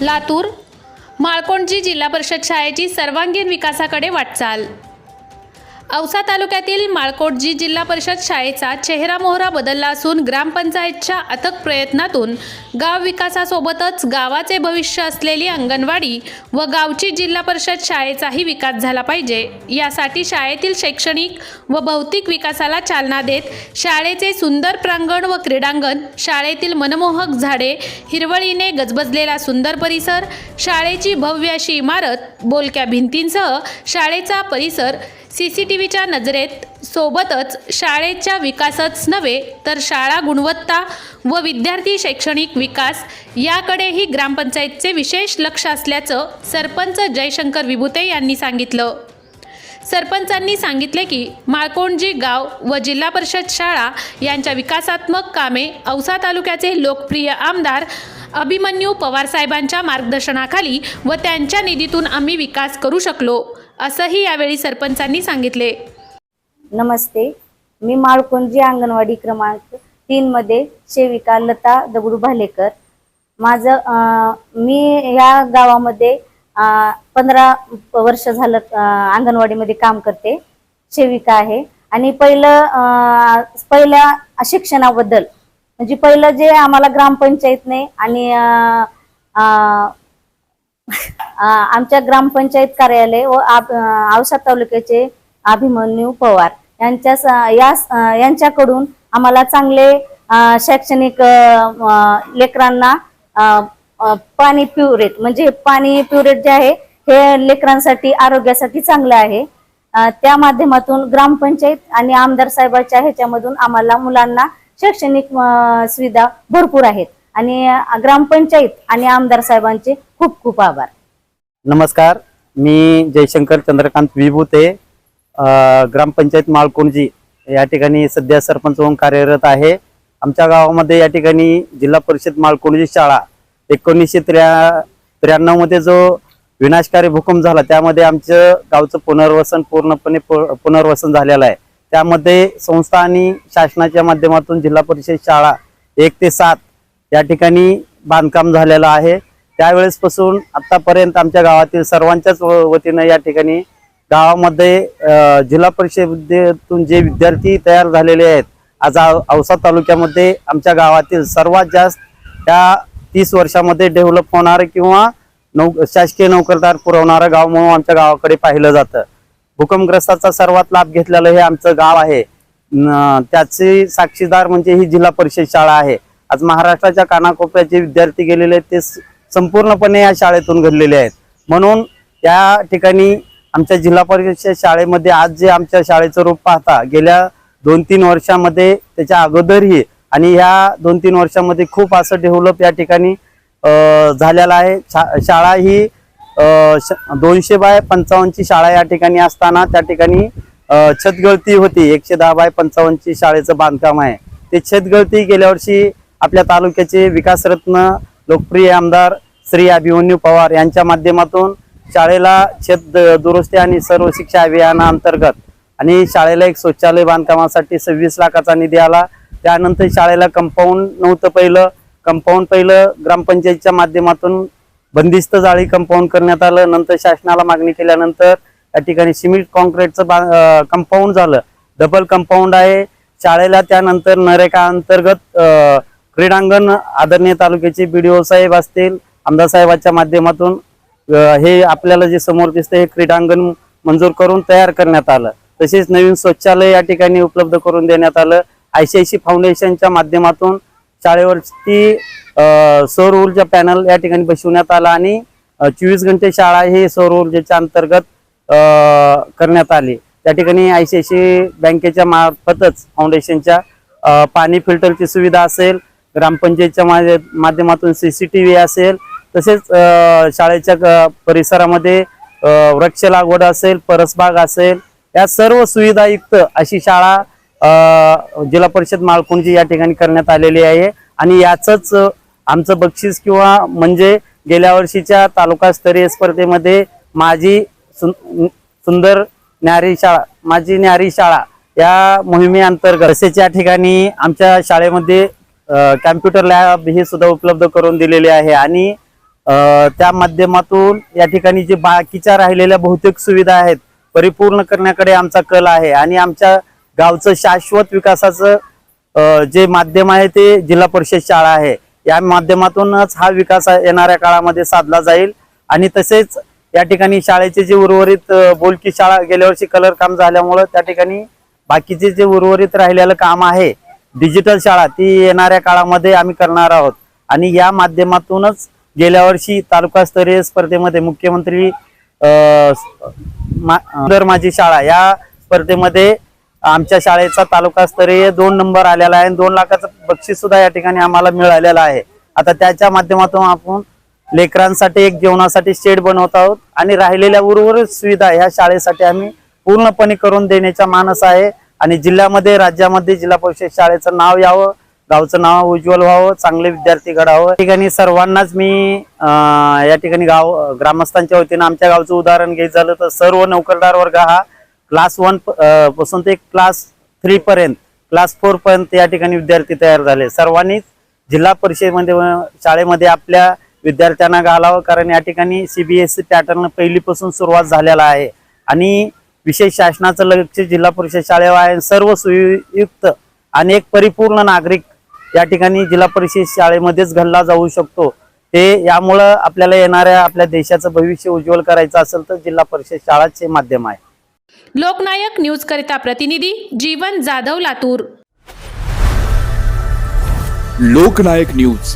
लातूर माळकोंडजी जिल्हा परिषद शाळेची सर्वांगीण विकासाकडे वाटचाल. औसा तालुक्यातील माळकोटजी जिल्हा परिषद शाळेचा चेहरा मोहरा बदलला असून ग्रामपंचायतच्या अथक प्रयत्नातून गाव विकासासोबतच गावाचे भविष्य असलेली अंगणवाडी व गावची जिल्हा परिषद शाळेचाही विकास झाला पाहिजे. यासाठी शाळेतील शैक्षणिक व भौतिक विकासाला चालना देत शाळेचे सुंदर प्रांगण व क्रीडांगण शाळेतील मनमोहक झाडे हिरवळीने गजबजलेला सुंदर परिसर शाळेची भव्य अशी इमारत बोलक्या भिंतींसह शाळेचा परिसर सी सी टी व्हीच्या नजरेत सोबतच शाळेच्या विकासच नव्हे तर शाळा गुणवत्ता व विद्यार्थी शैक्षणिक विकास याकडेही ग्रामपंचायतचे विशेष लक्ष असल्याचं सरपंच जयशंकर विभुते यांनी सांगितलं. सरपंचांनी सांगितले की माळकोंडजी गाव व जिल्हा परिषद शाळा यांच्या विकासात्मक कामे औसा तालुक्याचे लोकप्रिय आमदार अभिमन्यू पवारसाहेबांच्या मार्गदर्शनाखाली व त्यांच्या निधीतून आम्ही विकास करू शकलो. असंही यावेळी सरपंचांनी सांगितले. नमस्ते मी माळकुंजी अंगणवाडी क्रमांक तीन मध्ये सेविका लता दगडू भालेकर. माझं मी या गावामध्ये पंधरा वर्ष झालं अंगणवाडीमध्ये काम करते सेविका आहे. आणि पहिलं पहिल्या शिक्षणाबद्दल म्हणजे पहिलं जे आम्हाला ग्रामपंचायतने आणि आमच्या ग्रामपंचायत कार्यालय व औसा तालुक्याचे अभिमन्यू पवार यांच्या या यांच्याकडून आम्हाला चांगले शैक्षणिक लेकरांना पाणी प्युरेट म्हणजे पाणी प्युरेट जे आहे हे लेकरांसाठी आरोग्यासाठी चांगलं आहे. त्या माध्यमातून ग्रामपंचायत आणि आमदार साहेबाच्या ह्याच्यामधून आम्हाला मुलांना शैक्षणिक सुविधा भरपूर आहेत. आणि ग्रामपंचायत आणि आमदार साहेबांचे खूप खूप आभार. नमस्कार मी जयशंकर चंद्रकांत विभूते ग्रामपंचायत माळकोणजी या ठिकाणी सध्या सरपंच म्हणून कार्यरत आहे. आमच्या गावामध्ये या ठिकाणी जिल्हा परिषद माळकोणजी शाळा एकोणीसशे त्र्या त्र्याण्णवमध्ये जो विनाशकारी भूकंप झाला त्यामध्ये आमचं गावचं पुनर्वसन पूर्णपणे पु- पुनर्वसन झालेलं आहे. त्यामध्ये संस्था आणि शासनाच्या माध्यमातून जिल्हा परिषद शाळा एक ते सात या ठिकाणी बांधकाम झालेलं आहे. त्यावेळेसपासून आतापर्यंत आमच्या गावातील सर्वांच्याच व- वतीनं या ठिकाणी गावामध्ये जिल्हा परिषदेतून जे विद्यार्थी तयार झालेले आहेत आज औसा तालुक्यामध्ये आमच्या गावातील सर्वात जास्त त्या तीस वर्षामध्ये डेव्हलप होणार किंवा नौ शासकीय नोकरदार पुरवणारं गाव म्हणून आमच्या गावाकडे पाहिलं जातं. भूकंपग्रस्ताचा सर्वात लाभ घेतलेलं हे आमचं गाव आहे. त्याचे साक्षीदार म्हणजे ही जिल्हा परिषद शाळा आहे. आज महाराष्ट्राच्या कानाकोपऱ्यात जे विद्यार्थी गेलेले आहेत ते संपूर्णपणे या शाळेतून घडलेले आहेत. म्हणून या ठिकाणी आमच्या जिल्हा परिषद शाळेमध्ये आज जे आमच्या शाळेचं रूप पाहता गेल्या दोन तीन वर्षामध्ये त्याच्या अगोदरही आणि ह्या दोन तीन वर्षामध्ये खूप असं डेव्हलप या ठिकाणी झालेला झालेलं आहे. शाळा ही श- दोनशे बाय पंचावन्नची शाळा या ठिकाणी असताना त्या ठिकाणी छतगळती होती. एकशे दहा बाय पंचावन्नची शाळेचं बांधकाम आहे. ते छतगळती गेल्या वर्षी आपल्या तालुक्याचे विकासरत्न लोकप्रिय आमदार श्री अभिमन्यू पवार यांच्या माध्यमातून शाळेला शेत द- दुरुस्ती आणि सर्व शिक्षा अभियानाअंतर्गत आणि शाळेला एक शौचालय बांधकामासाठी सव्वीस लाखाचा निधी आला. त्यानंतर शाळेला कंपाऊंड नव्हतं पहिलं. कंपाऊंड पहिलं ग्रामपंचायतच्या माध्यमातून बंदिस्त जाळी कंपाऊंड करण्यात आलं. नंतर शासनाला मागणी केल्यानंतर या ठिकाणी सिमेंट कॉन्क्रीटचं कंपाऊंड झालं. डबल कंपाऊंड आहे. शाळेला त्यानंतर नरेका अंतर्गत क्रीडांगण आदरणीय तालुक्याचे बीडीओ साहेब असतील आमदार साहेबांच्या माध्यमातून हे आपल्याला जे समोर दिसतं हे क्रीडांगण मंजूर करून तयार करण्यात आलं. तसेच नवीन शौचालय या ठिकाणी उपलब्ध करून देण्यात आलं. आयसीआयसी फाउंडेशनच्या माध्यमातून शाळेवरती सौर ऊर्जा पॅनल या ठिकाणी बसवण्यात आला आणि चोवीस घंटे शाळा ही सौर ऊर्जेच्या अंतर्गत करण्यात आली. त्या ठिकाणी आयसीआयसी बँकेच्या मार्फतच फाउंडेशनच्या पाणी फिल्टरची सुविधा असेल ग्रामपंचायतच्या माध्य- माध्यमातून सीसीटीव्ही असेल तसेच शाळेच्या परिसरामध्ये वृक्ष लागवड असेल परसबाग असेल या सर्व सुविधायुक्त अशी शाळा जिल्हा परिषद माळकुंजी या ठिकाणी करण्यात आलेली आहे. आणि याचंच आमचं बक्षीस किंवा म्हणजे गेल्या वर्षीच्या तालुकास्तरीय स्पर्धेमध्ये माझी सुंदर न्यारी शाळा माझी न्यारी शाळा या मोहिमेअंतर्गत तसेच या ठिकाणी आमच्या शाळेमध्ये कॅम्प्युटर लॅब ही सुद्धा उपलब्ध करून दिलेली आहे. आणि त्या माध्यमातून या ठिकाणी जे बाकीच्या राहिलेल्या बहुतेक सुविधा आहेत परिपूर्ण करण्याकडे आमचा कल आहे. आणि आमच्या गावचं शाश्वत विकासाचं जे माध्यम आहे ते जिल्हा परिषद शाळा आहे. या माध्यमातूनच हा विकास येणाऱ्या काळामध्ये साधला जाईल. आणि तसेच या ठिकाणी शाळेचे जे उर्वरित बोलकी शाळा गेल्या वर्षी कलर काम झाल्यामुळं त्या ठिकाणी बाकीचे जे उर्वरित राहिलेलं काम आहे डिजिटल शाळा ती येणाऱ्या काळामध्ये आम्ही करणार आहोत. आणि या माध्यमातूनच गेल्या वर्षी तालुकास्तरीय स्पर्धेमध्ये मुख्यमंत्री मा- सुंदर माझी शाळा या स्पर्धेमध्ये आमच्या शाळेचा तालुकास्तरीय दोन नंबर आलेला आहे. दोन लाखाचं बक्षीस सुद्धा या ठिकाणी आम्हाला मिळालेलं आहे. आता त्याच्या माध्यमातून आपण लेकरांसाठी एक जेवणासाठी शेड बनवत आहोत. आणि राहिलेल्या उर्वरित सुविधा ह्या शाळेसाठी आम्ही पूर्णपणे करून देण्याचा मानस आहे. आणि जिल्ह्यामध्ये राज्यामध्ये जिल्हा परिषद शाळेचं नाव यावं गावचं नाव उज्ज्वल व्हावं चांगले विद्यार्थी घडावं. या ठिकाणी सर्वांनाच मी या ठिकाणी गाव ग्रामस्थांच्या वतीनं आमच्या गावचं उदाहरण घ्यायचं झालं तर सर्व नोकरदार वर्ग हा क्लास वनपासून ते क्लास थ्री पर्यंत क्लास फोर पर्यंत या ठिकाणी विद्यार्थी तयार झाले. सर्वांनीच जिल्हा परिषदेमध्ये शाळेमध्ये आपल्या विद्यार्थ्यांना घालावं कारण या ठिकाणी सीबीएसई पॅटर्न पहिलीपासून सुरुवात झालेला आहे. आणि विशेष शासनाचं लक्ष जिल्हा परिषद शाळेवर आहे. सर्व सुयुक्त आणि एक परिपूर्ण नागरिक या ठिकाणी जिल्हा परिषद शाळेमध्येच घडला जाऊ शकतो. ते यामुळं आपल्याला येणाऱ्या आपल्या देशाचं भविष्य उज्ज्वल करायचं असेल तर जिल्हा परिषद शाळाचे माध्यम आहे. लोकनायक न्यूज करिता प्रतिनिधी जीवन जाधव लातूर. लोकनायक न्यूज.